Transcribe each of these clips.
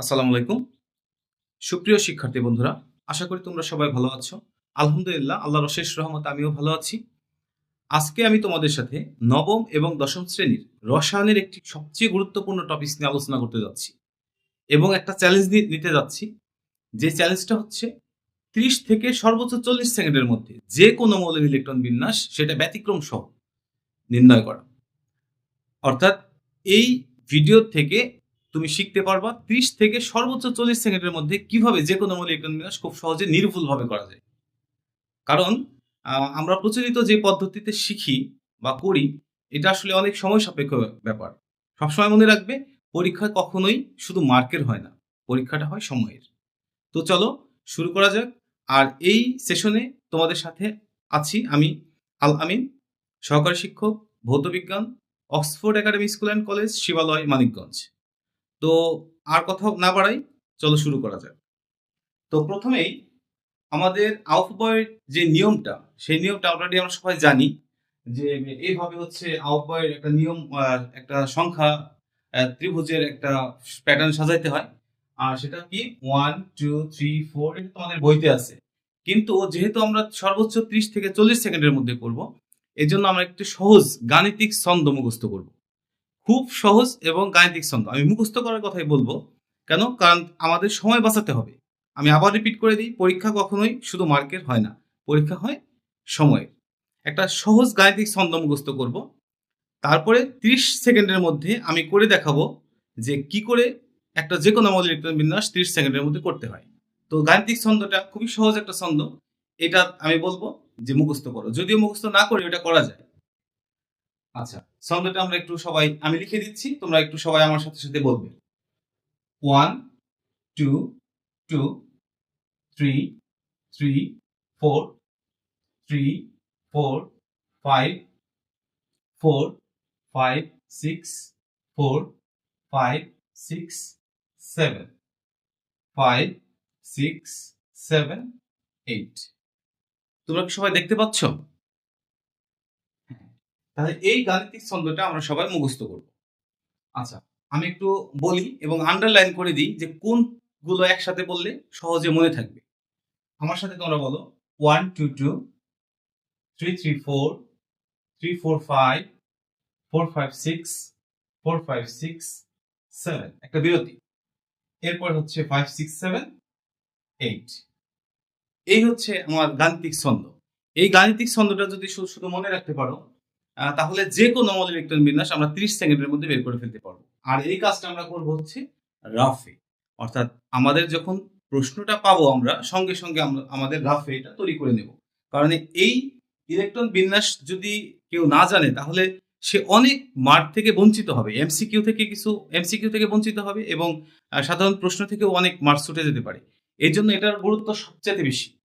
আসসালামু আলাইকুম। সুপ্রিয় শিক্ষার্থী বন্ধুরা, আশা করি তোমরা সবাই ভালো আছো। আলহামদুলিল্লাহ, আল্লাহর অশেষ রহমত আমিও ভালো আছি। আজকে আমি তোমাদের সাথে নবম এবং দশম শ্রেণির রসায়নের একটি সবচেয়ে গুরুত্বপূর্ণ টপিক নিয়ে আলোচনা করতে যাচ্ছি এবং একটা চ্যালেঞ্জ নিতে যাচ্ছি। যে চ্যালেঞ্জটা হচ্ছে ত্রিশ থেকে সর্বোচ্চ চল্লিশ সেকেন্ডের মধ্যে যে কোনো মৌলের ইলেকট্রন বিন্যাস সেটা ব্যতিক্রম সহ নির্ণয় করা। অর্থাৎ এই ভিডিও থেকে তুমি শিখতে পারবা ত্রিশ থেকে সর্বোচ্চ চল্লিশ সেকেন্ডের মধ্যে কীভাবে যে কোনো মৌলিক বিন্যাস খুব সহজে নির্ভুলভাবে করা যায়। কারণ আমরা প্রচলিত যে পদ্ধতিতে শিখি বা করি, এটা আসলে অনেক সময় সাপেক্ষ ব্যাপার। সবসময় মনে রাখবে, পরীক্ষা কখনোই শুধু মার্কের হয় না, পরীক্ষাটা হয় সময়ের। তো চলো, শুরু করা যাক। আর এই সেশনে তোমাদের সাথে আছি আমি আল আমিন, সহকারী শিক্ষক ভৌতবিজ্ঞান Oxford academy school and college, Shibalaya, Manikganj. তো আর কথা না বাড়াই, চলো শুরু করা যাক। তো প্রথমেই আমাদের আউফবয়ের যে নিয়মটা, সেই নিয়মটা অলরেডি আমরা সবাই জানি যে এইভাবে হচ্ছে আউফবয়ের একটা নিয়ম একটা সংখ্যা ত্রিভুজের একটা প্যাটার্ন সাজাইতে হয়। আর সেটা কি? ওয়ান টু থ্রি ফোর এটা তোমাদের বইতে আছে। কিন্তু যেহেতু আমরা সর্বোচ্চ ত্রিশ থেকে চল্লিশ সেকেন্ডের মধ্যে করব এই জন্য আমরা একটু সহজ গাণিতিক ছন্দ মুখস্থ করব। খুব সহজ এবং গাণিতিক ছন্দ। আমি মুখস্থ করার কথাই বলব। কেন? কারণ আমাদের সময় বাঁচাতে হবে। আমি আবার রিপিট করে দিই, পরীক্ষা কখনোই শুধু মার্কের হয় না। পরীক্ষা হয় সময়ের। একটা সহজ গাণিতিক ছন্দ মুখস্থ করব। তারপরে 30 সেকেন্ডের মধ্যে আমি করে দেখাবো যে কি করে একটা যে কোনো আমাদের ইলেকট্রন বিন্যাস 30 সেকেন্ডের মধ্যে করতে হয়। তো গাণিতিক ছন্দটা খুবই সহজ একটা ছন্দ। এটা আমি বলব যে মুখস্থ করো। যদিও মুখস্থ না করে এটা করা যায়। আচ্ছা। ছন্দটা আমরা একটু সবাই, আমি লিখে দিচ্ছি, তোমরা একটু সবাই আমার সাথে সাথে বলবে one two two three three four three four five four five six four five six seven five six seven eight তোমরা কি সবাই দেখতে পাচ্ছ। তাহলে এই গাণিতিক ছন্দটা আমরা সবাই মুখস্থ করব। আচ্ছা আমি একটু বলি এবং আন্ডারলাইন করে দিই যে কোনগুলো একসাথে বললে সহজে মনে থাকবে। আমার সাথে তোমরা বলো one two two three three four three four five four five six four five six seven একটা বিরতি। এরপর হচ্ছে ফাইভ সিক্স সেভেন এইট এই হচ্ছে আমার গাণিতিক ছন্দ। এই গাণিতিক ছন্দটা যদি শুধু মনে রাখতে পারো তাহলে যে কোনো মৌলিক ইলেকট্রন বিন্যাস আমরা 30 সেকেন্ডের মধ্যে বের করে ফেলতে পারব। আর এই কাজটা আমরা করব হচ্ছে রাফে। অর্থাৎ আমাদের যখন প্রশ্নটা পাবো আমরা, সঙ্গে সঙ্গে আমরা, আমাদের রাফে এটা তৈরি করে নেব। কারণ এই ইলেকট্রন বিন্যাস যদি কেউ না জানে, তাহলে সে অনেক মার্ক থেকে বঞ্চিত হবে। এমসিকিউ থেকে কিছু এমসিকিউ থেকে বঞ্চিত হবে এবং সাধারণ প্রশ্ন থেকেও অনেক মার্কস ছুটে যেতে পারে। এই জন্য এটার গুরুত্ব সবচেয়ে বেশি।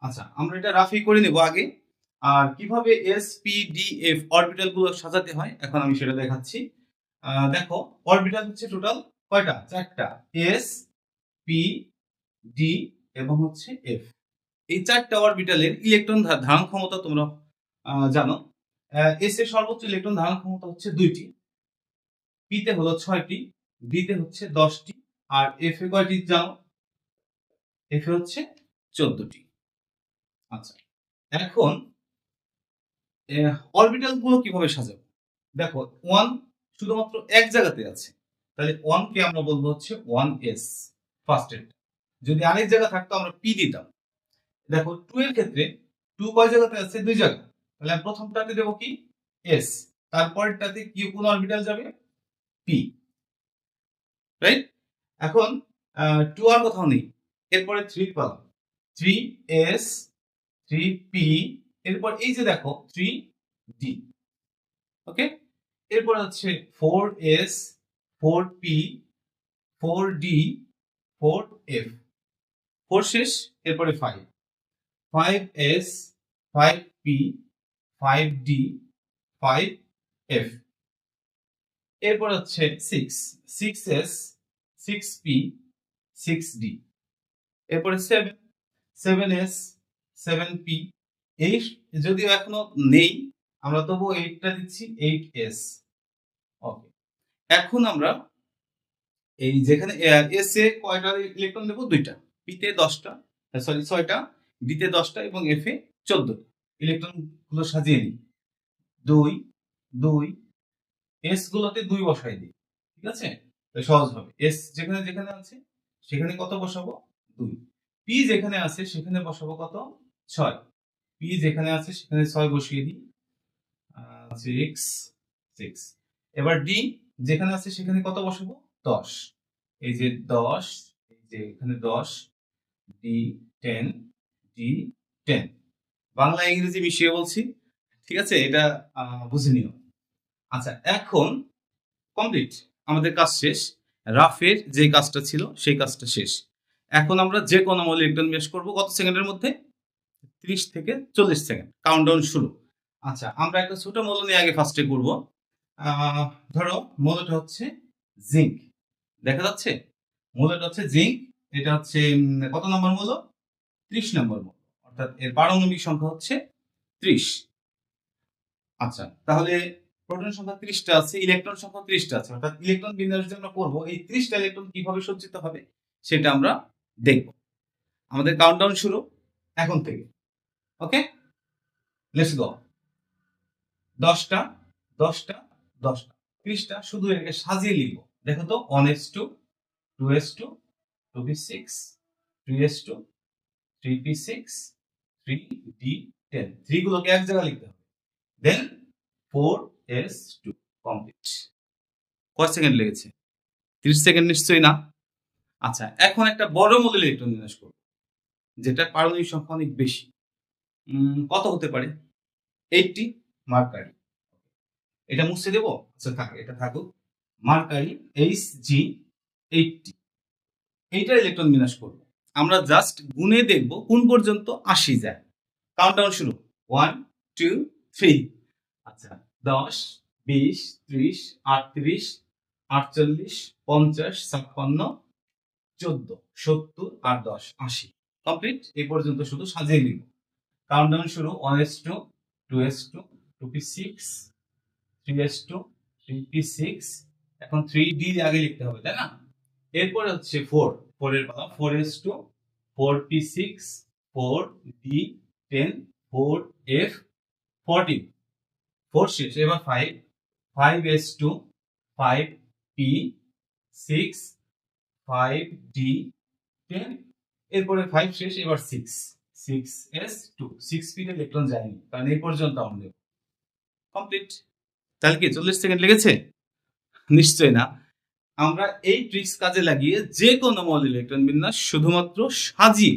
আচ্ছা আমরা এটা রাফি করে নেব আগে। আর কীভাবে এস পি ডি এফ অরবিটালগুলো সাজাতে হয়, এখন আমি সেটা দেখাচ্ছি। দেখো অরবিটাল হচ্ছে টোটাল কয়টা? চারটা। এস পি ডি এবং হচ্ছে এফ এই চারটা অরবিটালের ইলেকট্রন ধারণ ক্ষমতা তোমরা জানো। এস এর সর্বোচ্চ ইলেকট্রন ধারণ ক্ষমতা হচ্ছে দুইটি। পি তে হলো ছয়টি ডি তে হচ্ছে দশটি, আর এফ এ কয়টি জানো? এফ এ হচ্ছে চোদ্দটি। আচ্ছা এখন অরবিটালগুলো কীভাবে সাজাবো? দেখো ওয়ান শুধুমাত্র এক জায়গাতে আছে। তাহলে ওয়ান কে আমরা বলব হচ্ছে ওয়ান এস ফার্স্ট এড যদি আরেক জায়গা থাকতো, আমরা পি দিতাম। দেখো টু এর ক্ষেত্রে টু কয় জায়গাতে আছে? দুই জায়গা। তাহলে আমি প্রথমটাতে দেবো কি? এস তারপরটাতে কি, কোন অরবিটাল যাবে? পি রাইট এখন টু আর কোথাও নেই। এরপরে থ্রি পেলাম থ্রি এস থ্রি পি এরপর এই যে দেখো থ্রি ডি ওকে এরপর হচ্ছে four S four P four D four F four শেষ, এরপরে five five S five P five D five F এরপর হচ্ছে six six S six P six D এরপরে seven seven S seven P এই যদিও এখনও নেই, আমরা তবু এইটটা দিচ্ছি এইট এস ওকে এখন আমরা এই যেখানে এস এ কয়টা ইলেকট্রন দেবো? দুইটা। পিতে দশটা সরি ছয়টা ডিতে দশটা এবং এফ এ চোদ্দটা। ইলেকট্রনগুলো সাজিয়ে নিই। দুই দুই এস গুলোতে দুই বসাই দিই। ঠিক আছে? সহজ হবে। এস যেখানে যেখানে আছে, সেখানে কত বসাবো? দুই। পি যেখানে আছে, সেখানে বসাবো কত? ছয়। পি যেখানে আছে, সেখানে ছয় বসিয়ে দিই। সিক্স সিক্স এবার ডি যেখানে আছে, সেখানে কত বসাবো? দশ। এই যে দশ, এই যে এখানে দশ D ten D ten Bangla, ইংরেজি মিশিয়ে বলছি। ঠিক আছে? এটা বুঝে নিও। আচ্ছা এখন কমপ্লিট আমাদের কাজ শেষ। রাফের যে কাজটা ছিল, সেই কাজটা শেষ। এখন আমরা যে কোনো মৌলিক ইলেকট্রন বেশ করব। কত সেকেন্ডের মধ্যে? ত্রিশ থেকে চল্লিশ সেকেন্ড কাউন্টডাউন শুরু। আচ্ছা আমরা একটা ছোট মৌল নিয়ে আগে ফার্স্টে করব ধরো মৌলটা হচ্ছে জিঙ্ক দেখা যাচ্ছে? মৌলটা হচ্ছে জিঙ্ক এটা হচ্ছে কত নম্বর মৌল ত্রিশ নম্বর মৌল অর্থাৎ এর পারমাণবিক সংখ্যা হচ্ছে ত্রিশ। আচ্ছা তাহলে প্রোটন সংখ্যা ত্রিশটা আছে ইলেকট্রন সংখ্যা ত্রিশটা আছে। অর্থাৎ ইলেকট্রন বিন্যাস যে আমরা করব, এই ত্রিশটা ইলেকট্রন কীভাবে সজ্জিত হবে সেটা আমরা দেখব। আমাদের কাউন্টডাউন শুরু এখন থেকে। ওকে লেটস গো দশটা দশটা দশটা। ত্রিশটা শুধু এটাকে সাজিয়ে লিখব। দেখো তো one S two two S two two P six three S two three P six three D ten three গুলোকে এক জায়গায় লিখতে হবে। Then four S two complete কয় সেকেন্ড লেগেছে? তিরিশ সেকেন্ড নিশ্চয়ই না? আচ্ছা এখন একটা বড় মডেল ইলেকট্রন বিন্যাস করব যেটা পারমাণবিক সংখ্যা অনেক বেশি। কত হতে পারে? এইটটি মার্কারি এটা মুছে দেবো? আচ্ছা থাক, এটা থাকুক। মার্কারি এইচ জি এইটটি এইটার ইলেকট্রন বিন্যাস করব। আমরা জাস্ট গুনে দেখব কোন পর্যন্ত আশি যায়। কাউন্টডাউন শুরু। ওয়ান টু থ্রি আচ্ছা দশ, বিশ, ত্রিশ, আটত্রিশ, আটচল্লিশ, পঞ্চাশ, ছাপ্পান্ন, চোদ্দ, সত্তর আর দশ, আশি। কমপ্লিট এই পর্যন্ত শুধু সাজিয়ে নিব। কাউন্টডাউন শুরু one S two two S two two P six three S two three P six এখন থ্রি ডি আগে লিখতে হবে, তাই না? এরপরে হচ্ছে ফোর ফোর এর পালা four S two four P six four D ten four F fourteen four শেষ, এবার five five S two five P six five D ten এরপরে ফাইভ শেষ, এবার six six S two six electron যায়নি কারণ এই পর্যন্ত আমরা কমপ্লিট তাহলে কি চল্লিশ সেকেন্ড লেগেছে? নিশ্চয় না। আমরা এই ট্রিক্স কাজে লাগিয়ে যে কোনো মল ইলেকট্রন বিন্যাস শুধুমাত্র সাজিয়ে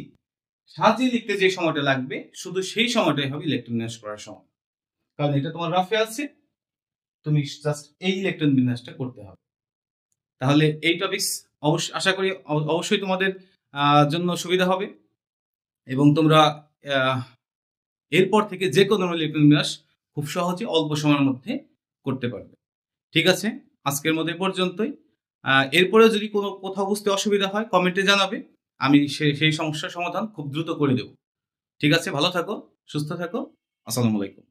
সাজিয়ে লিখতে যে সময়টা লাগবে, শুধু সেই সময়টাই হবে ইলেকট্রন বিন্যাস করার সময়। কারণ এটা তোমার রাফে আছে, তুমি জাস্ট এই ইলেকট্রন বিন্যাসটা করতে হবে। তাহলে এই টপিকস অবশ্য আশা করি অবশ্যই তোমাদের জন্য সুবিধা হবে। এবং তোমরা এরপর থেকে যে কোনো ইলেকট্রনিক বিন্যাস খুব সহজে অল্প সময়ের মধ্যে করতে পারবে। ঠিক আছে? আজকের মধ্যে পর্যন্তই। এরপরেও যদি কোনো কোথাও বুঝতে অসুবিধা হয় কমেন্টে জানাবে। আমি সে- সেই সমস্যার সমাধান খুব দ্রুত করে দেব। ঠিক আছে? ভালো থাকো, সুস্থ থাকো। আসসালামু আলাইকুম।